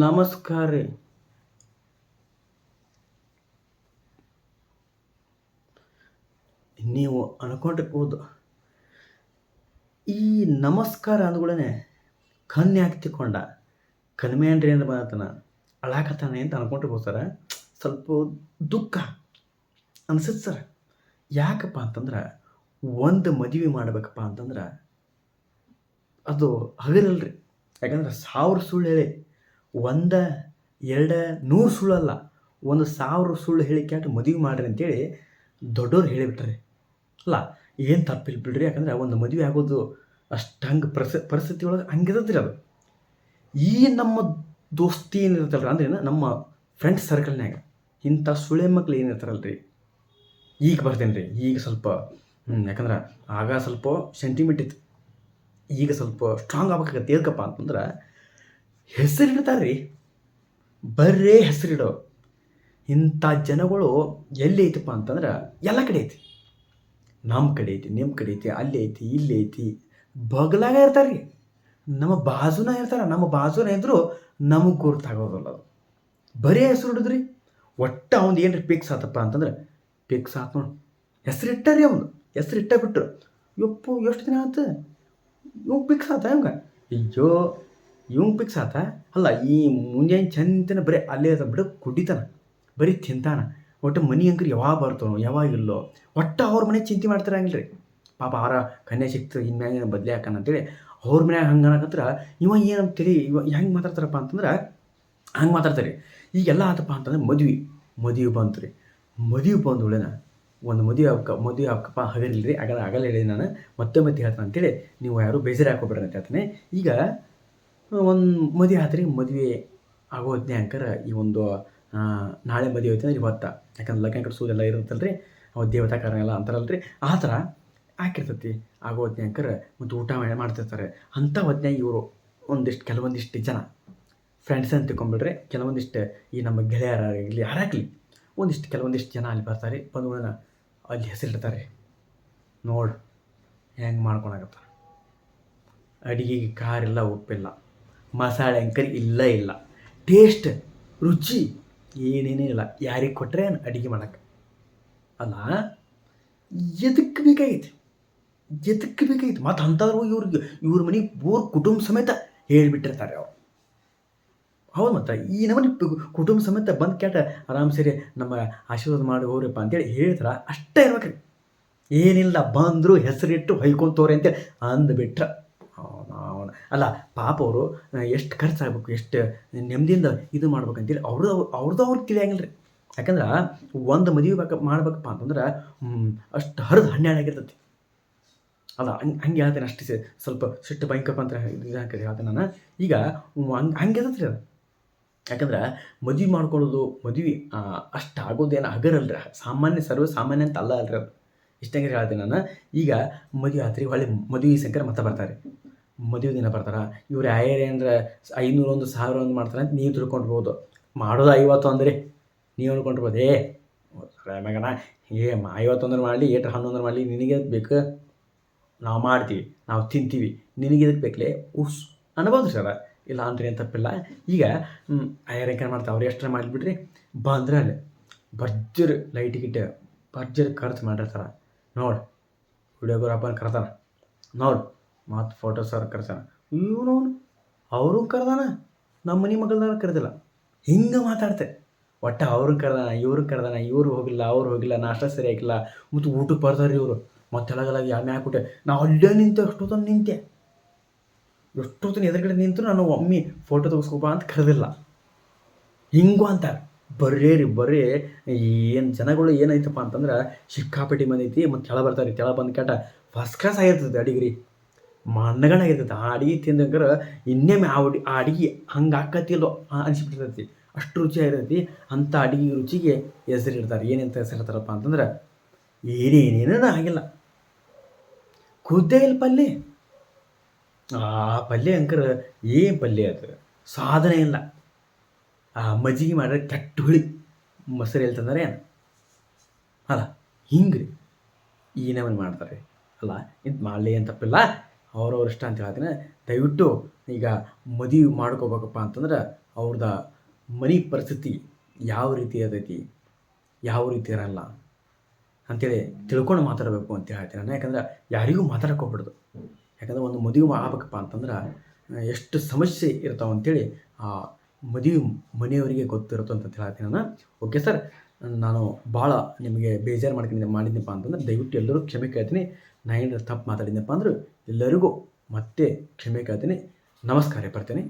ನಮಸ್ಕಾರ ರೀ. ನೀವು ಅನ್ಕೊಂಡಿರ್ಬೋದು ಈ ನಮಸ್ಕಾರ ಅಂದ್ಗಳೇ ಕನ್ಯಾಕ್ ಯಾಕೆ ತಿಕ್ಕೊಂಡ? ಕನ್ಮೆ ಏನ್ರಿ ಅಂದ್ರೆ ಬಂದತನ ಅಳಾಕತ್ತಾನೆ ಅಂತ ಅನ್ಕೊಂಡಿರ್ಬೋದು ಸರ. ಸ್ವಲ್ಪ ದುಃಖ ಅನ್ಸುತ್ತೆ ಸರ್. ಯಾಕಪ್ಪ ಅಂತಂದ್ರೆ ಒಂದು ಮದುವೆ ಮಾಡ್ಬೇಕಪ್ಪ ಅಂತಂದ್ರೆ ಅದು ಹಗರಲ್ರಿ ಯಾಕಂದ್ರೆ ಸಾವಿರ ಸುಳ್ಳು ಹೇಳಿ ಒಂದ, ಎರಡು, ನೂರು ಸುಳ್ಳಲ್ಲ ಒಂದು ಸಾವಿರ ಸುಳ್ಳು ಹೇಳಿ ಕ್ಯಾಟ್ ಮದುವೆ ಮಾಡ್ರಿ ಅಂತೇಳಿ ದೊಡ್ಡವ್ರು ಹೇಳಿಬಿಟ್ರಿ. ಅಲ್ಲ, ಏನು ತಪ್ಪಿಲ್ಲ ಬಿಡ್ರಿ, ಯಾಕಂದ್ರೆ ಒಂದು ಮದುವೆ ಆಗೋದು ಅಷ್ಟು ಹಂಗೆ ಪರಿಸ, ಪರಿಸ್ಥಿತಿ ಒಳಗೆ ಹಂಗಿರತ್ರಿ ಅದು. ಈ ನಮ್ಮ ದೋಸ್ತಿ ಏನಿರ್ತಲ್ರಿ ಅಂದ್ರೆ ನಮ್ಮ ಫ್ರೆಂಡ್ಸ್ ಸರ್ಕಲ್ನಾಗ ಇಂಥ ಸುಳೆ ಮಕ್ಳು ಏನಿರ್ತಾರಲ್ರಿ, ಈಗ ಬರ್ತೇನೆ ರೀ, ಈಗ ಸ್ವಲ್ಪ ಯಾಕಂದ್ರೆ ಆಗ ಸ್ವಲ್ಪ ಸೆಂಟಿಮೆಂಟ್ ಇತ್ತು, ಈಗ ಸ್ವಲ್ಪ ಸ್ಟ್ರಾಂಗ್ ಆಗ್ಬೇಕಾಗತ್ತೆ ಏನಕ್ಕಪ್ಪ ಅಂತಂದ್ರೆ ಹೆಸರಿಡ್ತಾರೆ ಬರ್ರೇ ಬರೇ ಹೆಸರಿಡೋ ಇಂಥ ಜನಗಳು ಎಲ್ಲಿ ಐತಪ್ಪ ಅಂತಂದ್ರೆ ಎಲ್ಲ ಕಡೆ ಐತಿ. ನಮ್ಮ ಕಡೆ ಐತಿ, ನಿಮ್ಮ ಕಡೆ ಐತಿ, ಅಲ್ಲಿ ಐತಿ, ಇಲ್ಲಿ ಐತಿ. ಬಗಲಾಗ ಇರ್ತಾರೆ ರೀ. ನಮ್ಮ ಬಾಜುನ ಇರ್ತಾರೆ, ನಮ್ಮ ಬಾಜುನ ಇದ್ದರೂ ನಮಗೆ ಗುರ್ತಾಗೋದಲ್ಲ ಅದು. ಬರೀ ಹೆಸರು ಹಿಡಿದ್ರಿ ಒಟ್ಟು ಅವ್ನು ಏನ್ರಿ ಪಿಕ್ಸ್ ಆತಪ್ಪ ಅಂತಂದ್ರೆ ಪಿಕ್ಸ್ ಆತ ನೋಡಿ. ಹೆಸರು ರೀ ಅವನು. ಹೆಸರು ಇಟ್ಟ ಬಿಟ್ರು ಯಪ್ಪು, ಎಷ್ಟು ದಿನ ಆತ? ಇವ್ ಪಿಕ್ಸ್ ಆತ ಹಂಗೆ? ಅಯ್ಯೋ ಇವಂಗ್ ಪಿಕ್ಸ್ ಆತ? ಅಲ್ಲ, ಈ ಮುಂಜಾನೆ ಚಂತನ ಬರೀ ಅಲ್ಲೇ ಅದ ಬಿಡು, ಕುಡಿತಾನ. ಬರೀ ತಿಂತಾನ. ಒಟ್ಟು ಮನಿ ಅಂಕರ್ ಯಾವಾಗ ಬರ್ತಾನೋ ಯಾವಾಗ ಇಲ್ಲೋ. ಒಟ್ಟು ಅವ್ರ ಮನೆ ಚಿಂತೆ ಮಾಡ್ತಾರಂಗಿಲ್ಲ ರೀ ಪಾಪ ಅವರ ಕನ್ಯಾ ಸಿಕ್ತು ಇನ್ಮ್ಯಾಗ ಬದಲಿ ಹಾಕಣ ಅಂತೇಳಿ ಅವ್ರ ಮನ್ಯಾಗ ಹಂಗೆ ಅನ್ನಕತ್ರ ಇವ ಏನು ತಿಳಿ, ಇವ ಹೆಂಗೆ ಮಾತಾಡ್ತಾರಪ್ಪ ಅಂತಂದ್ರೆ, ಹಂಗೆ ಮಾತಾಡ್ತಾರೆ. ಈಗೆಲ್ಲ ಆತಪ್ಪ ಅಂತಂದ್ರೆ ಮದ್ವೆ, ಮದುವೆ ಬಂತು ರೀ. ಮದುವೆ ಬಂದು ಒಂದು ಮದುವೆ ಅಪ್ಪ ಮದುವೆ ಅಕ್ಕಪ್ಪ ಹಗಲಿಲ್ಲ ರೀ ಆಗಲ್ಲ ಆಗಲ್ಲ ಹೇಳಿ ನಾನು. ಮತ್ತೆ ಮತ್ತೆ ಹೇಳ್ತಾನೆ ಅಂತೇಳಿ ನೀವು ಯಾರು ಬೇಜಾರು ಹಾಕೋಬೇಡ್ರಿ ಅಂತ ಹೇಳ್ತಾನೆ. ಈಗ ಒಂದು ಮದುವೆ ಆದರೆ ಮದುವೆ ಆಗೋ ಅಂಕರ ಈ ಒಂದು ನಾಳೆ ಮದುವೆ ಐತೆ ಅಂದ್ರೆ ಇವತ್ತ. ಯಾಕಂದ್ರೆ ಲಗ್ನ ಕಟ್ಸೋದೆಲ್ಲ ರೀ ಅವು ದೇವತಾ ಕಾರಣ ಎಲ್ಲ ರೀ ಆ ಥರ ಹಾಕಿರ್ತೈತಿ ಆಗೋ ಅಂಕರ ಮತ್ತು ಊಟ ಮಾಡಿ ಮಾಡ್ತಿರ್ತಾರೆ. ಅಂಥ ಹೊತ್ನ್ಯಾಗ ಇವರು ಒಂದಿಷ್ಟು, ಕೆಲವೊಂದಿಷ್ಟು ಜನ ಫ್ರೆಂಡ್ಸ್ ಅಂತ ತಿಳ್ಕೊಂಬಿಡ್ರಿ, ಕೆಲವೊಂದಿಷ್ಟು ಈ ನಮ್ಮ ಗೆಳೆಯರಾಗಲಿ ಹರಾಕ್ಲಿ ಒಂದಿಷ್ಟು, ಕೆಲವೊಂದಿಷ್ಟು ಜನ ಅಲ್ಲಿ ಬರ್ತಾರೆ ಬಂದ್ಗಳನ್ನ ಅಲ್ಲಿ ಹೆಸರಿಡ್ತಾರೆ. ನೋಡಿ ಹೆಂಗೆ ಮಾಡ್ಕೊಳಕತ್ತ ಅಡಿಗೆಗೆ ಕಾರಿಲ್ಲ ಉಪ್ಪಿಲ್ಲ ಮಸಾಲೆ ಅಂಕರಿ ಇಲ್ಲ ಇಲ್ಲ. ಟೇಸ್ಟ್ ರುಚಿ ಏನೇನೂ ಇಲ್ಲ. ಯಾರಿಗೆ ಕೊಟ್ಟರೆ ಅಡುಗೆ ಮಾಡೋಕ್ಕೆ ಅಲ್ಲ ಎದಕ್ಕೆ ಬೇಕಾಗೈತಿ? ಎದಕ್ಕೆ ಬೇಕಾಗಿತ್ತು ಮತ್ತು ಅಂಥವ್ರು ಇವ್ರಿಗೆ ಇವ್ರ ಮನೆಗೆ ಬೋರ್ ಕುಟುಂಬ ಸಮೇತ ಹೇಳಿಬಿಟ್ಟಿರ್ತಾರೆ ಅವ್ರು. ಹೌದು ಮತ್ತು? ಈ ನಮ್ಮನೆ ಕುಟುಂಬ ಸಮೇತ ಬಂದು ಕೇಟ ಆರಾಮ್ ಸೇರಿ ನಮ್ಮ ಆಶೀರ್ವಾದ ಮಾಡಿ ಹೋಗ್ರಪ್ಪ ಅಂತೇಳಿ ಹೇಳ್ತಾರೆ, ಅಷ್ಟೇ ಇರ್ಬೇಕ್ರಿ. ಏನಿಲ್ಲ ಬಂದರು ಹೆಸರಿಟ್ಟು ಹೊಯ್ಕೊಂತವ್ರೆ ಅಂತೇಳಿ ಅಂದ್ಬಿಟ್ರೆ. ಅಲ್ಲ, ಪಾಪ ಅವರು ಎಷ್ಟು ಖರ್ಚಾಗಬೇಕು, ಎಷ್ಟು ನೆಮ್ಮದಿಯಿಂದ ಇದು ಮಾಡ್ಬೇಕಂತೇಳಿ ಅವ್ರದ್ದು ಅವ್ರದ್ದು ಅವ್ರಿಗೆ ತಿಳಿಯಂಗಿಲ್ಲ ರೀ ಯಾಕಂದ್ರೆ ಒಂದು ಮದುವೆ ಬೇಕ, ಮಾಡ್ಬೇಕಪ್ಪ ಅಂತಂದ್ರೆ ಅಷ್ಟು ಹರಿದು ಹನ್ನೆರಡು ಆಗಿರ್ತೈತಿ. ಅಲ್ಲ, ಹಂಗೆ ಹಂಗೆ ಹೇಳ್ತೇನೆ ಅಷ್ಟು ಸ್ವಲ್ಪ ಸಿಟ್ಟು ಭಯಂಕರಪ್ಪ ಅಂತ ಇದು ಹಾಕಿದ್ರೆ ಹೇಳ್ತೇನೆ ನಾನು. ಈಗ ಹಂಗೆ ಹಂಗೆ ಇರ್ತೈತಿ ಅದು. ಯಾಕಂದ್ರೆ ಮದುವೆ ಮಾಡ್ಕೊಳ್ಳೋದು, ಮದುವೆ ಅಷ್ಟು ಆಗೋದೇನು ಹಗರಲ್ರಿ ಸಾಮಾನ್ಯ ಸರ್ವ ಸಾಮಾನ್ಯ ಅಂತ ಅಲ್ಲ ಅಲ್ರಿ ಅದು. ಇಷ್ಟಂಗೆ ಹೇಳ್ತೀನಿ ನಾನು. ಈಗ ಮದುವೆ ಆತ್ರಿ, ಹೊಳ್ಳಿ ಮದುವೆ ಸಂಕರ ಮತ್ತೆ ಬರ್ತಾರೆ. ಮದುವೆ ದಿನ ಬರ್ತಾರೆ. ಇವ್ರು ಯಾರ್ಯಾರು ಅಂದ್ರೆ ಐನೂರು ಒಂದು ಸಾವಿರ ಒಂದು ಮಾಡ್ತಾರೆ ಅಂತ ನೀವು ತಿಳ್ಕೊಂಡಿರ್ಬೋದು ಮಾಡೋದು ಐವತ್ತು ಅಂದ್ರೆ ನೀವು ಅನ್ಕೊಂಡಿರ್ಬೋದು ಏ ಮಗನ ಏ ಐವತ್ತೊಂದ್ರೆ ಐವತ್ತೊಂದರ ಮಾಡಲಿ, ಏಟ್ರ ಹನ್ನೊಂದ್ರೆ ಮಾಡಲಿ, ನಿನಗೆ ಬೇಕು? ನಾವು ಮಾಡ್ತೀವಿ, ನಾವು ತಿಂತೀವಿ, ನಿನಗೆ ಇದಕ್ಕೆ ಬೇಕಲೇ? ಉಸ್ ಅನ್ಬೋದು ಸರ. ಇಲ್ಲ ಅಂದ್ರೆ ಏನು ತಪ್ಪಿಲ್ಲ. ಈಗ ಏನು ಮಾಡ್ತಾರೆ ಅವ್ರು ಎಷ್ಟರ ಮಾಡಿಬಿಡ್ರಿ? ಬಂದ್ರೆ ಅಲ್ಲಿ ಭರ್ಜರಿ ಲೈಟ್ ಗಿಟ್ಟ ಭರ್ಜರಿ ಖರ್ಚು ಮಾಡಿರ್ತಾರೆ. ನೋಡಿ ವಿಡಿಯೋಗ್ರಾಫರ್ ಕರ್ತಾರೆ ನೋಡು ಮತ್ತು ಫೋಟೋ ಸರ್ ಕರ್ಸಾನ ಇವನು ಅವರು ಕರ್ದಾನ ನಮ್ಮ ಮನೆ ಮಗಳನ್ನ ಕರೆದಿಲ್ಲ. ಹಿಂಗೆ ಮಾತಾಡ್ತೆ. ಒಟ್ಟು ಅವ್ರನ್ನ ಕರೆದಾನ ಇವ್ರನ್ನ ಕರೆದಾನ, ಇವ್ರು ಹೋಗಿಲ್ಲ, ಅವ್ರು ಹೋಗಿಲ್ಲ, ನಾಷ್ಟ ಸರಿ ಆಗಿಲ್ಲ ಮತ್ತು ಊಟಕ್ಕೆ ಬರ್ತಾರೆ ಇವರು. ಮತ್ತೆ ಮತ್ತೆಲ್ಲಗಲಾಗಿ ಎಣ್ಣೆ ಹಾಕ್ಬಿಟ್ಟೆ ನಾ ಅಲ್ಲೇ ನಿಂತೆ ಎಷ್ಟೊತ್ತನ್ನು ನಿಂತೆ. ಎಷ್ಟೊತ್ತನ ಎದುರುಗಡೆ ನಿಂತು ನಾನು ಒಮ್ಮೆ ಫೋಟೋ ತೆಗೆಸ್ಕೊಬ ಅಂತ ಕರೆದಿಲ್ಲ. ಹಿಂಗೂ ಅಂತಾರೆ. ಬರ್ರೇ ರೀ ಬರೀ ಏನು ಜನಗಳು ಏನೈತಪ್ಪ ಅಂತಂದ್ರೆ ಸಿಕ್ಕಾಪಟ್ಟಿ ಬಂದೈತಿ, ಮತ್ತು ಕೆಳ ಬರ್ತಾರೆ ಕೆಳ ಬಂದು ಕೆಟ್ಟ ಫಸ್ಟ್ ಕ್ಲಾಸ್ ಆಗಿರ್ತದೆ ಅಡಿಗೆ ರೀ ಮಣ್ಣಗಳಾಗಿರ್ತೈತೆ. ಆ ಅಡಿಗೆ ತಿಂದಂಗ್ರೆ ಇನ್ನೇಮೆ ಆ ಅಡಿ, ಆ ಅಡಿಗೆ ಹಂಗೆ ಆಕತಿಲ್ಲೋ ಅನಿಸ್ಬಿಟ್ಟಿರ್ತೈತಿ. ಅಷ್ಟು ರುಚಿಯಾಗಿರ್ತೈತಿ. ಅಂಥ ಅಡಿಗೆ ರುಚಿಗೆ ಹೆಸರು ಇಡ್ತಾರೆ ಏನಂತ ಹೆಸರು ಇಡ್ತಾರಪ್ಪ ಅಂತಂದ್ರೆ ಏನೇನೇನೂ ಆಗಿಲ್ಲ. ಕುದ್ದೇ ಇಲ್ಲ ಪಲ್ಯ ಆ ಪಲ್ಯ ಅಂಕರ ಏನು ಪಲ್ಯ ಅದು? ಸಾಧನೆ ಇಲ್ಲ. ಆ ಮಜ್ಜಿಗೆ ಮಾಡಿದ್ರೆ ಕೆಟ್ಟ ಹುಳಿ ಮೊಸರು ಹೇಳ್ತಂದ್ರೆ ಏನು? ಅಲ್ಲ ಹಿಂಗೆ ಈ ನಮೂನೆ ಮಾಡ್ತಾರೆ? ಅಲ್ಲ, ಇದು ಮಾಡಲಿ ಅಂತ ತಪ್ಪಿಲ್ಲ ಅವ್ರವ್ರ ಇಷ್ಟ ಅಂತ ಹೇಳ್ತೀನಿ. ದಯವಿಟ್ಟು ಈಗ ಮದುವೆ ಮಾಡ್ಕೋಬೇಕಪ್ಪ ಅಂತಂದ್ರೆ ಅವ್ರದ ಮನೆ ಪರಿಸ್ಥಿತಿ ಯಾವ ರೀತಿ ಇರ್ತೈತಿ, ಯಾವ ರೀತಿ ಇರಲ್ಲ ಅಂತೇಳಿ ತಿಳ್ಕೊಂಡು ಮಾತಾಡಬೇಕು ಅಂತ ಹೇಳ್ತೀನಿ ನಾನು. ಯಾಕಂದ್ರೆ ಯಾರಿಗೂ ಮಾತಾಡಕ್ಕೆ ಹೋಗ್ಬಾರ್ದು. ಯಾಕಂದ್ರೆ ಒಂದು ಮದುವೆ ಆಗ್ಬೇಕಪ್ಪ ಅಂತಂದ್ರೆ ಎಷ್ಟು ಸಮಸ್ಯೆ ಇರ್ತಾವಂತೇಳಿ ಆ ಮದುವೆ ಮನೆಯವರಿಗೆ ಗೊತ್ತಿರುತ್ತೋ ಅಂತ ಹೇಳ್ತೀನಿ ನಾನು. ಓಕೆ ಸರ್ ನಾನು ಭಾಳ ನಿಮಗೆ ಬೇಜಾರು ಮಾಡ್ಕೊಂಡು ಮಾಡಿದ್ನಪ್ಪ ಅಂತಂದ್ರೆ ದಯವಿಟ್ಟು ಎಲ್ಲರೂ ಕ್ಷಮೆ ಕೇಳ್ತೀನಿ. ನಾ ಏನಾರು ತಪ್ಪು ಮಾತಾಡಿದ್ನಪ್ಪ ಅಂದ್ರೆ ಎಲ್ಲರಿಗೂ ಮತ್ತೆ ಕ್ಷಮೆ ಕೇಳ್ತೀನಿ. ನಮಸ್ಕಾರ ಬರ್ತೇನೆ.